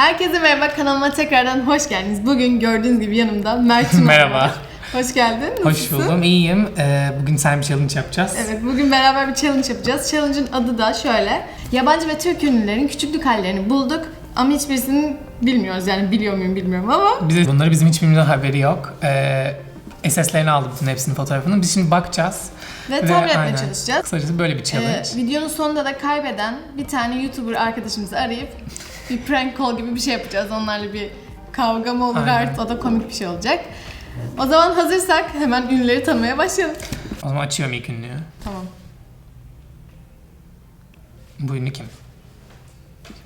Herkese merhaba kanalıma tekrardan hoş geldiniz. Bugün gördüğünüz gibi yanımda Mert Tuna Merhaba. Hoş geldin. Hoş Nasılsın? buldum, iyiyim. Ee, bugün sen bir challenge yapacağız. Evet bugün beraber bir challenge yapacağız. Challenge'ın adı da şöyle. Yabancı ve Türk ünlülerin küçüklük hallerini bulduk. Ama hiçbirisini bilmiyoruz yani biliyor muyum bilmiyorum ama Bize, bunları bizim hiçbirimizin haberi yok. Ee, SS'lerini aldı bütün hepsinin fotoğrafını. Biz şimdi bakacağız. ve tahmin etmeye aynen. çalışacağız. Kısacası böyle bir challenge. Ee, videonun sonunda da kaybeden bir tane YouTuber arkadaşımızı arayıp bir prank call gibi bir şey yapacağız. Onlarla bir kavga mı olur Aynen. artık o da komik bir şey olacak. O zaman hazırsak hemen ünlüleri tanımaya başlayalım. O zaman açıyorum ilk ünlüyü. Tamam. Bu ünlü kim?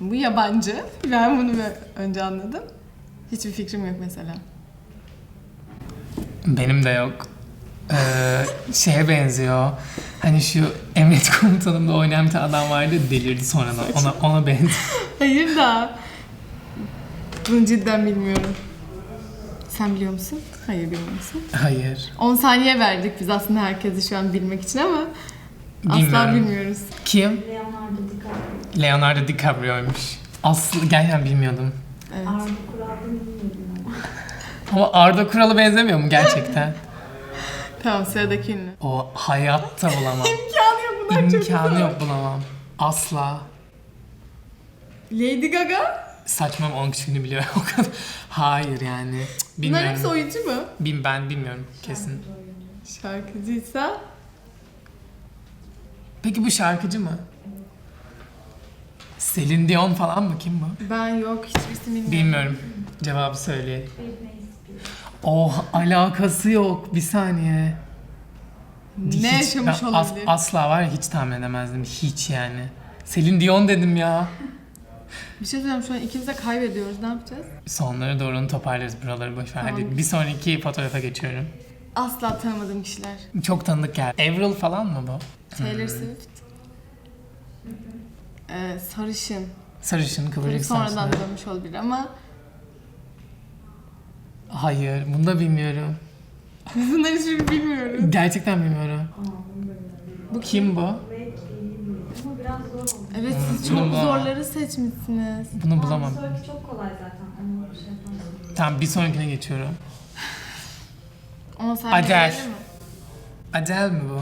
Bu yabancı. Ben bunu bir- önce anladım. Hiçbir fikrim yok mesela. Benim de yok. Ee, şeye benziyor. Hani şu Emret Komutanım'da oynayan bir tane adam vardı delirdi sonradan. Ona, ona benziyor. Hayır da. Bunu cidden bilmiyorum. Sen biliyor musun? Hayır bilmiyorsun. Hayır. 10 saniye verdik biz aslında herkesi şu an bilmek için ama asla Bilmiyorum. bilmiyoruz. Kim? Leonardo DiCaprio. Leonardo DiCaprio'ymuş. Aslı gerçekten bilmiyordum. Evet. Arda Kural'da bilmiyordum ama. Ama Arda Kural'a benzemiyor mu gerçekten? Tamam sıradaki ünlü. O hayatta bulamam. İmkanı yok bunlar çok İmkanı yok bulamam. Asla. Lady Gaga? Saçmam 10 kişini biliyor o kadar. Hayır yani. Cık, Bunlar Bilmiyorum. hepsi oyuncu mu? Bin, ben bilmiyorum kesin. Şarkıcıysa Peki bu şarkıcı mı? Celine Dion falan mı? Kim bu? ben yok hiçbirisini bilmiyorum. Bilmiyorum. Cevabı söyleyelim. Britney. Oh alakası yok. Bir saniye. Ne yaşamış ben as- olabilir? asla var ya hiç tahmin edemezdim. Hiç yani. Celine Dion dedim ya. Bir şey söyleyeyim şu an ikimiz de kaybediyoruz. Ne yapacağız? Sonlara doğru onu toparlarız buraları boş ver. Tamam. Hadi bir sonraki fotoğrafa geçiyorum. Asla tanımadığım kişiler. Çok tanıdık geldi. Avril falan mı bu? Taylor Swift. Ee, sarışın. Sarışın Tabii kıvırcık sonradan saçlı. dönmüş olabilir ama Hayır, bunu da bilmiyorum. bunları hiçbirini bilmiyoruz. Gerçekten bilmiyorum. Bunu bilmiyorum. Bu kim bu? Belki bilmiyorum ama biraz zor oldu. Evet siz Bunu çok bulamam. zorları seçmişsiniz. Bunu bulamam. Aa, sonraki çok kolay zaten. Onu bir şey yapamam. Tamam bir sonrakine geçiyorum. 10 saniye verelim mi? Adele mi bu?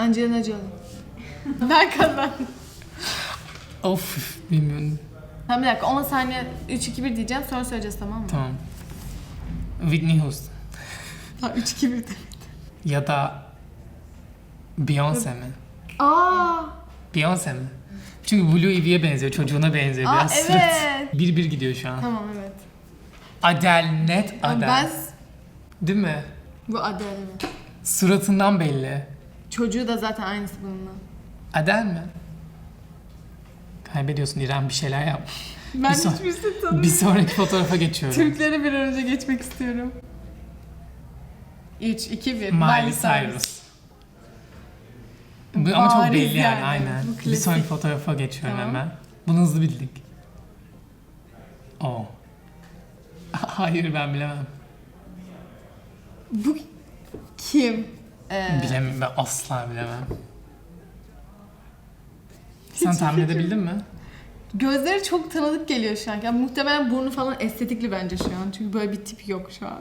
Angelina Jolie. ben kazandım. Of bilmiyorum. Tamam bir dakika 10 saniye 3 2 1 diyeceğim sonra söyleyeceğiz tamam mı? Tamam. Whitney Houston. Ha 3 2 1 de. Ya da Beyoncé mi? Aa! Beyoncé mi? Çünkü Blue Ivy'ye benziyor, çocuğuna benziyor Aa, biraz. evet. Bir bir gidiyor şu an. Tamam evet. Adele, net Adele. ben Değil mi? bu Adele mi? Suratından belli. Çocuğu da zaten aynısı bununla. Adele mi? Kaybediyorsun İrem bir şeyler yap. Ben Bir son- hiçbirisini Bir tanımıyorum. sonraki fotoğrafa geçiyorum. Türkleri bir an önce geçmek istiyorum. 3 2 1 Miley Cyrus. Bu ama çok Bariz belli yani, yani. aynen. Bu Bir klasik. sonraki fotoğrafa geçiyorum Tamam. hemen. Bunu hızlı bildik. Oo. Hayır ben bilemem. Bu kim? Ee, Bilemem ben asla bilemem. Sen tahmin edebildin mi? Gözleri çok tanıdık geliyor şu an. Yani muhtemelen burnu falan estetikli bence şu an. Çünkü böyle bir tip yok şu an.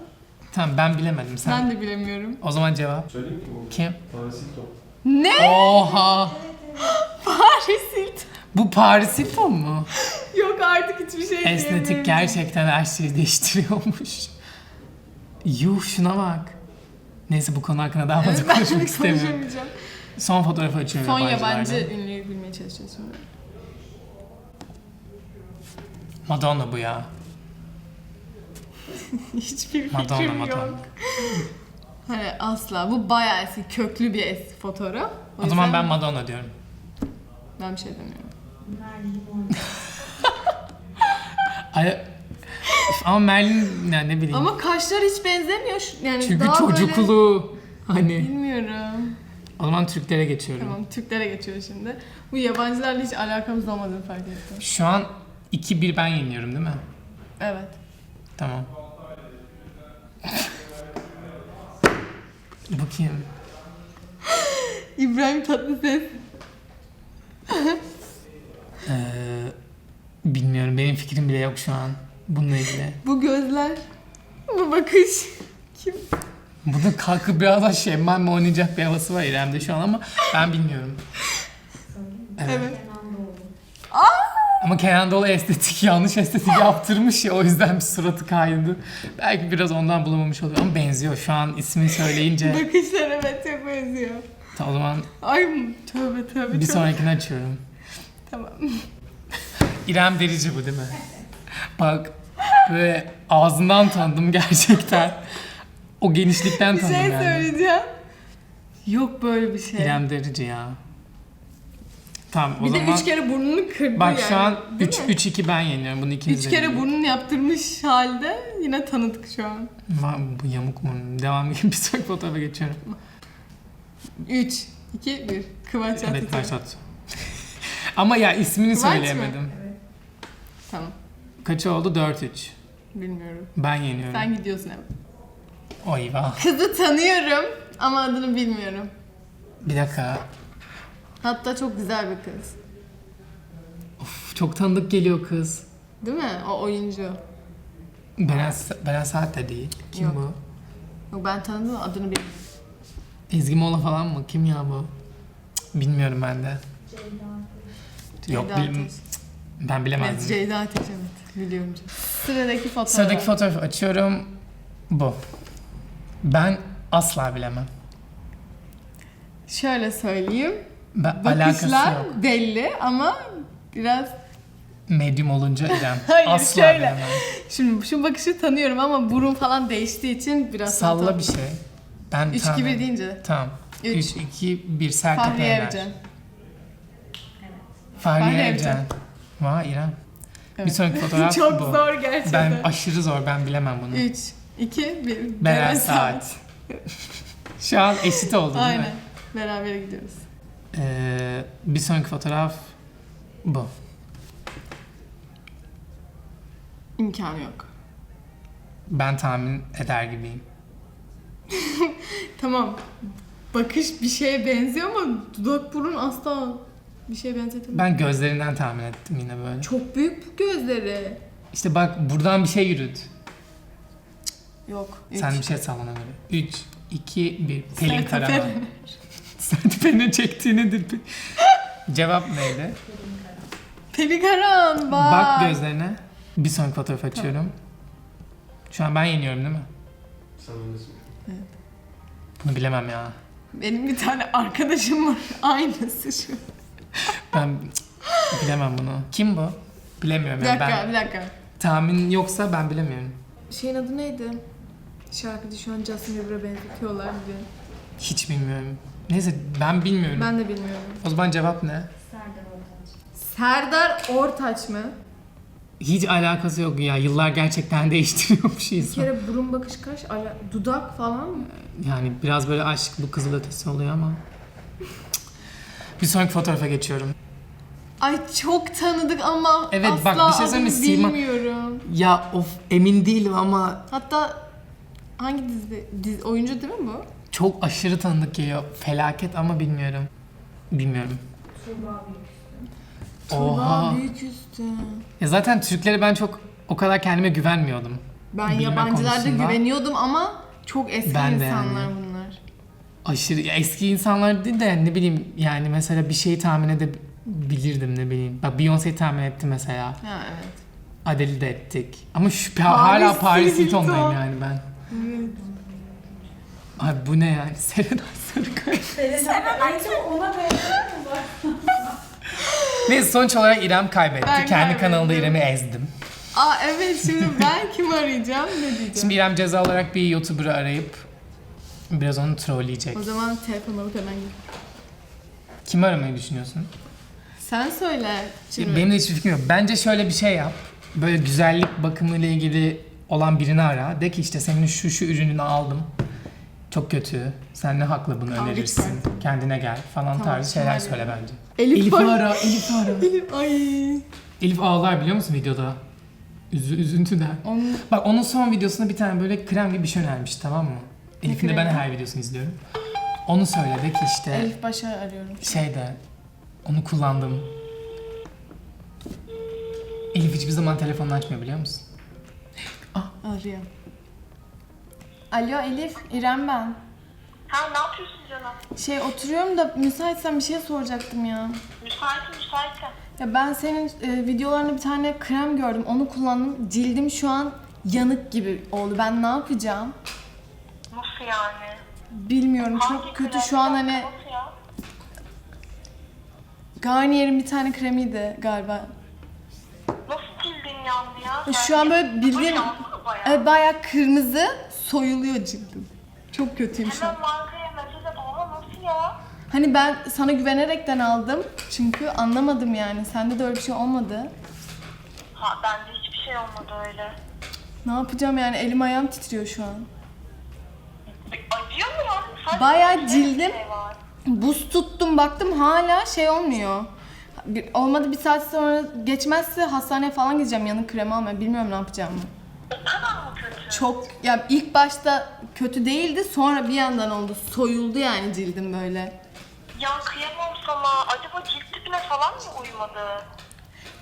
Tamam ben bilemedim sen. Ben de bilemiyorum. O zaman cevap. Söyleyeyim mi bu? Kim? Parasito. Ne? Oha! Paris Hilton. Bu Paris Hilton mu? Yok artık hiçbir şey Estetik diyemiyorum. gerçekten her şeyi değiştiriyormuş. Yuh şuna bak. Neyse bu konu hakkında daha fazla konuşmak istemiyorum. konuşamayacağım. Son fotoğrafı açıyorum Son yabancılardan. yabancı ünlüyü bilmeye çalışacağız şimdi. Madonna bu ya. Hiçbir fikrim Madonna, yok. Hani asla. Bu bayağı eski, köklü bir eski fotoğraf. O zaman yüzden ben Madonna diyorum. Ben bir şey demiyorum. Ay, ama Merlin yani ne bileyim. Ama kaşlar hiç benzemiyor. Şu- Yani Çünkü daha çocukluğu. Böyle... Hani. Bilmiyorum. O zaman Türklere geçiyorum. Tamam Türklere geçiyor şimdi. Bu yabancılarla hiç alakamız olmadığını fark ettim. Şu an 2-1 ben yeniyorum değil mi? Evet. Tamam. Bu kim? İbrahim Tatlıses. Ee, bilmiyorum. Benim fikrim bile yok şu an bununla ilgili. Bu gözler, bu bakış. Kim? Burada kalkıp biraz daha Şebnem mi oynayacak bir havası var İrem'de şu an ama ben bilmiyorum. Evet. Ama Kenan Doğulu estetik yanlış estetik yaptırmış ya o yüzden bir suratı kaydı. Belki biraz ondan bulamamış oluyor ama benziyor. Şu an ismini söyleyince Bakışlar evet çok benziyor. o zaman Ay tövbe tövbe. bir tövbe. sonrakini açıyorum. Tamam. İrem Derici bu değil mi? Bak böyle ağzından tanıdım gerçekten. O genişlikten Bir tanıdım şey yani. söyleyeceğim. Yok böyle bir şey. İrem Derici ya. Tamam o bir zaman de üç kere burnunu kırdı bak yani. şu an Değil 3 mi? 3 2 ben yeniyorum. Bunu ikiniz Üç kere burnunu yaptırmış halde yine tanıdık şu an. Ma- Bu yamuk mu? Devam edeyim. Bir sonraki fotoğrafa geçiyorum. 3, 2, 1. Kıvanç Evet Tatlıtuğ. başlat. Ama ya ismini Kıvanç söyleyemedim. Evet. Tamam. Kaç oldu? 4-3. Bilmiyorum. Ben yeniyorum. Sen gidiyorsun evet. Oy vah. Kızı tanıyorum ama adını bilmiyorum. Bir dakika. Hatta çok güzel bir kız. Uf, çok tanıdık geliyor kız. Değil mi? O oyuncu. Beren, Beren Saat de değil. Kim Yok. bu? Yok ben tanıdım adını bilmiyorum. Ezgi Mola falan mı? Kim ya bu? Cık, Bilmiyorum ben de. Ceyda Yok Ceyda bilim, Ateş. ben Evet bilemezdim. Ceyda Ateş evet. Biliyorum. Sıradaki fotoğraf. Sıradaki fotoğrafı açıyorum. Bu. Ben asla bilemem. Şöyle söyleyeyim. Ben, alakası Bakışlar yok. belli ama biraz... Medyum olunca İrem. Hayır, asla şöyle. bilemem. Şimdi şu bakışı tanıyorum ama burun falan değiştiği için biraz... Salla bir şey. Ben 3 tamam. 2 1 deyince. Tamam. Üç. 3, 2, 1 Sertab Fahriye Erener. Evcen. Fahriye Fahriye Evcen. Evcen. Vay İrem. Bir sonraki fotoğraf Çok bu. zor gerçekten. Ben aşırı zor. Ben bilemem bunu. 3 2 1 Beren Saat. Şu an eşit oldu değil Aynen. mi? Beraber gidiyoruz. Ee, bir sonraki fotoğraf bu. İmkanı yok. Ben tahmin eder gibiyim. Tamam. Bakış bir şeye benziyor ama dudak burun asla bir şeye benzetemiyor. Ben gözlerinden tahmin ettim yine böyle. Çok büyük bu gözleri. İşte bak buradan bir şey yürüt. Yok. Üç. Sen bir şey sallana böyle. 3, 2, 1. Pelin Sertab Karaman. Erener. Sertab Erener'in çektiği nedir? Cevap neydi? Pelin Karan bak. Bak gözlerine. Bir sonraki fotoğraf açıyorum. Şu an ben yeniyorum değil mi? Sen öndesin. Bunu bilemem ya. Benim bir tane arkadaşım var. Aynısı şu. Ben bilemem bunu. Kim bu? Bilemiyorum Bir yani dakika, ben. bir dakika. Tahmin yoksa ben bilemiyorum. Şeyin adı neydi? Şarkıcı şu an Justin Bieber'a benzetiyorlar diye. Hiç bilmiyorum. Neyse ben bilmiyorum. Ben de bilmiyorum. O zaman cevap ne? Serdar Ortaç. Serdar Ortaç mı? Hiç alakası yok ya. Yıllar gerçekten değiştiriyormuş Bir insan. kere burun bakış kaş, ala- dudak falan mı? Yani biraz böyle aşk bu kızıl ötesi oluyor ama. Bir sonraki fotoğrafa geçiyorum. Ay çok tanıdık ama Evet, asla bak, bir şey söyleyeyim mi? adını Sima- bilmiyorum. Ya of emin değilim ama Hatta hangi dizi, dizi oyuncu değil mi bu? çok aşırı tanıdık geliyor. Felaket ama bilmiyorum. Bilmiyorum. Oha. Tuğba Büyüküstü. Ya zaten Türkleri ben çok o kadar kendime güvenmiyordum. Ben Bilme yabancılarda konusunda. güveniyordum ama çok eski Ben de insanlar yani. bunlar. Aşırı ya eski insanlar değil de ne bileyim yani mesela bir şeyi tahmin edebilirdim ne bileyim. Bak Beyoncé'yi tahmin ettim mesela. Ha evet. Adele'i de ettik. Ama şu Paris hala Paris Hilton. Hilton'dayım yani ben. Ay bu ne yani? Serenay Sarıkaya. En çok ona benziyor? Neyse sonuç olarak İrem kaybetti. Ben Kendi kaybettim. kanalında İrem'i ezdim. Aa evet şimdi ben kim arayacağım ne diyeceğim? Şimdi İrem ceza olarak bir YouTuber'ı arayıp biraz onu trolleyecek. O zaman telefon alıp hemen git. Kimi aramayı düşünüyorsun? Sen söyle. Şimdi Benim de hiçbir fikrim yok. Bence şöyle bir şey yap. Böyle güzellik bakımı ile ilgili olan birini ara. De ki işte senin şu şu ürününü aldım. Çok kötü. Sen ne hakla bunu Aa, önerirsin? Kendine gel falan Tamam, tarzı şeyler söyle bence. Elif, Elif'i ara, Elif'i ara. Elif ay. Elif ağlar biliyor musun videoda? Üzü, üzüntüden. Onun Bak onun son videosunda bir tane böyle krem gibi bir şey önermiş tamam mı? Elif'in de ben kremi? her videosunu izliyorum. Onu söyle de ki işte Elif Başar arıyorum. şeyde onu kullandım. Elif hiçbir zaman telefonunu açmıyor biliyor musun? Arıyor. Alo Elif, İrem ben. Ha ne yapıyorsun canım? Şey oturuyorum da müsaitsen bir şey soracaktım ya. Müsaitim müsaitim. Ya ben senin e, videolarında bir tane krem gördüm. Onu kullandım. Cildim şu an yanık gibi oldu. Ben ne yapacağım? Nasıl yani? Bilmiyorum. Hangi Çok kötü krem? şu an hani Nasıl ya? Garnier'in bir tane kremiydi galiba. Nasıl cildin yandı ya? Şu an böyle bildiğin bayağı? e, bayağı kırmızı soyuluyor cildim. Çok kötüyüm şu an. Hemen markaya mesaj at. Oha nasıl ya? Hani ben sana güvenerekten aldım. Çünkü anlamadım yani. Sende de öyle bir şey olmadı. Ha bende hiçbir şey olmadı öyle. Ne yapacağım yani? Elim ayağım titriyor şu an. Acıyor mu ya? Sadece Bayağı bir cildim- şey var. Buz tuttum baktım hala şey olmuyor. Bir, olmadı bir saat sonra geçmezse hastaneye falan gideceğim yanık kremi almaya. Bilmiyorum ne yapacağımı. O kadar? Çok ya ilk başta kötü değildi sonra bir yandan oldu. Soyuldu yani cildim böyle. Ya kıyamam sana. Acaba cilt tipine falan mı uymadı?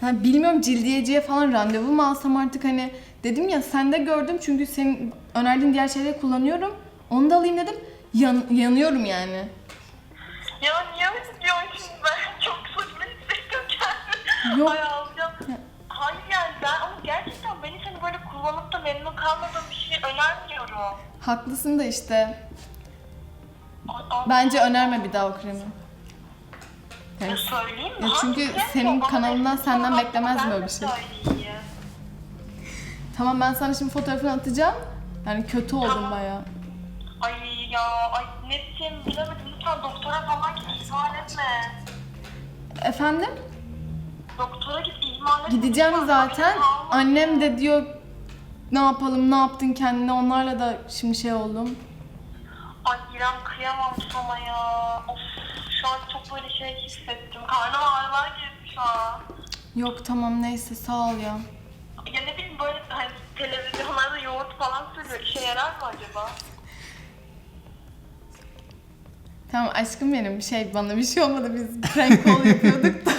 Yani bilmiyorum cildiyeciye falan randevu mu alsam artık hani dedim ya sende gördüm çünkü senin önerdiğin diğer şeyleri kullanıyorum. Onu da alayım dedim. Yan- yanıyorum yani. Ya niye öyle diyorsun şimdi ben? Çok saçma hissediyorum kendimi. Yok. Ay. Hayır yani ben ama gerçekten ben hiç hani böyle kullanıp da memnun kalmadığım bir şey önermiyorum. Haklısın da işte. Bence önerme bir daha o kremi. Ya söyleyeyim mi? Ya Hangi çünkü krem senin? Bana kanalından resmi senden ben böyle de bir şey. söyleyeyim. Tamam ben sana şimdi fotoğrafını atacağım. Yani kötü oldum Tamam. bayağı. Ay ya ay ne diyeceğimi bilemedim. Lütfen doktora falan git ihmal etme. Efendim? Doktora git ihmal etme. Gideceğim Lütfen, zaten. Annem de diyor ne yapalım ne yaptın kendine onlarla da şimdi şey oldum. Ay İrem kıyamam sana ya. Of şu an çok böyle şey hissettim. Karnım ağrılar girdi şu an. Yok tamam neyse sağ ol ya. Ya ne bileyim böyle hani televizyonlarda yoğurt falan sürüyor. İşe yarar mı acaba? Tamam aşkım benim şey bana bir şey olmadı biz prank call yapıyorduk da.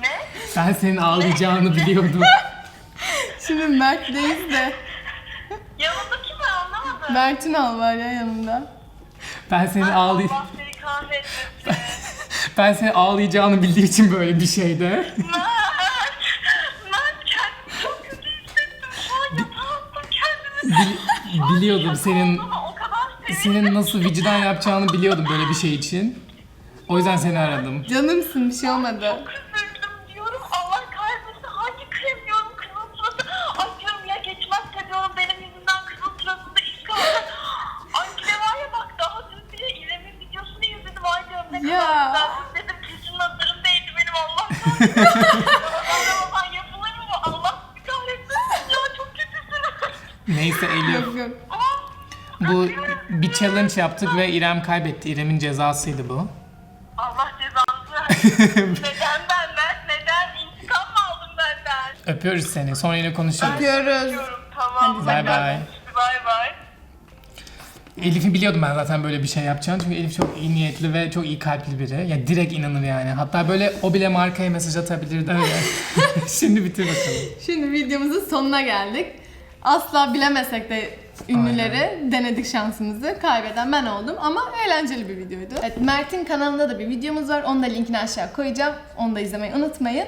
Ne? Ben senin ağlayacağını biliyordum. Şimdi Mert'leyiz de. Yanında kim var anlamadım. Mert'in al var ya yanında. Ben Allah seni kahretmesin. ben senin ağlayacağını bildiği için böyle bir şeyde. Mert! Mert kendimi çok kötü hissettim. Şu an yatağa kendimi. Bil- biliyordum senin Ama o kadar sevindim. senin nasıl vicdan yapacağını biliyordum böyle bir şey için. O yüzden seni aradım. Canımsın bir şey olmadı. Üzüldüm diyorum. Allah kahretmesin. Hangi krem diyorum kızıl suratı. Ay diyorum ya geçmezse diyorum benim yüzümden kızıl suratında iş kaldı. Ay bir de var ya bak daha dün bile İrem'in videosunu izledim. Ay diyorum ne Ya. kadar güzel dedim. Kesin nazarım değdi benim Ramazan yapılır mı bu? Allah sizi kahretmesin. Ya çok kötüsün. Neyse Elif. Yok yok. Bu bir challenge yaptık ve İrem kaybetti. İrem'in cezasıydı bu. Allah cezanızı versin. Neden benden? Neden? İntikam mı aldın benden? Öpüyoruz seni. Sonra yine konuşuruz. Öpüyoruz. Diyorum tamam. Bay bay. Bay bay. Elif'i biliyordum ben zaten böyle bir şey yapacağını. Çünkü Elif çok iyi niyetli ve çok iyi kalpli biri. Ya direkt inanır yani. Hatta böyle o bile markaya mesaj atabilirdi öyle. Şimdi bitir bakalım. Şimdi videomuzun sonuna geldik. Asla bilemesek de ünlüleri denedik şansımızı. Kaybeden ben oldum ama eğlenceli bir videoydu. Evet, Mert'in kanalında da bir videomuz var. Onu da linkini aşağı koyacağım. Onu da izlemeyi unutmayın.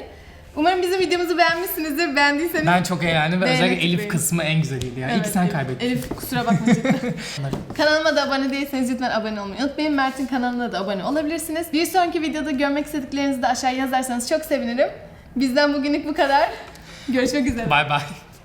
Umarım bizim videomuzu beğenmişsinizdir. Beğendiyseniz Ben çok eğlendim ve özellikle Elif tıklayın. kısmı en güzeliydi ya. İyi Evet, ki sen kaybettin. Elif kusura bakma cidden. Kanalıma da abone değilseniz lütfen abone olmayı unutmayın. Mert'in kanalına da abone olabilirsiniz. Bir sonraki videoda görmek istediklerinizi de aşağıya yazarsanız çok sevinirim. Bizden bugünlük bu kadar. Görüşmek üzere. Bay bay.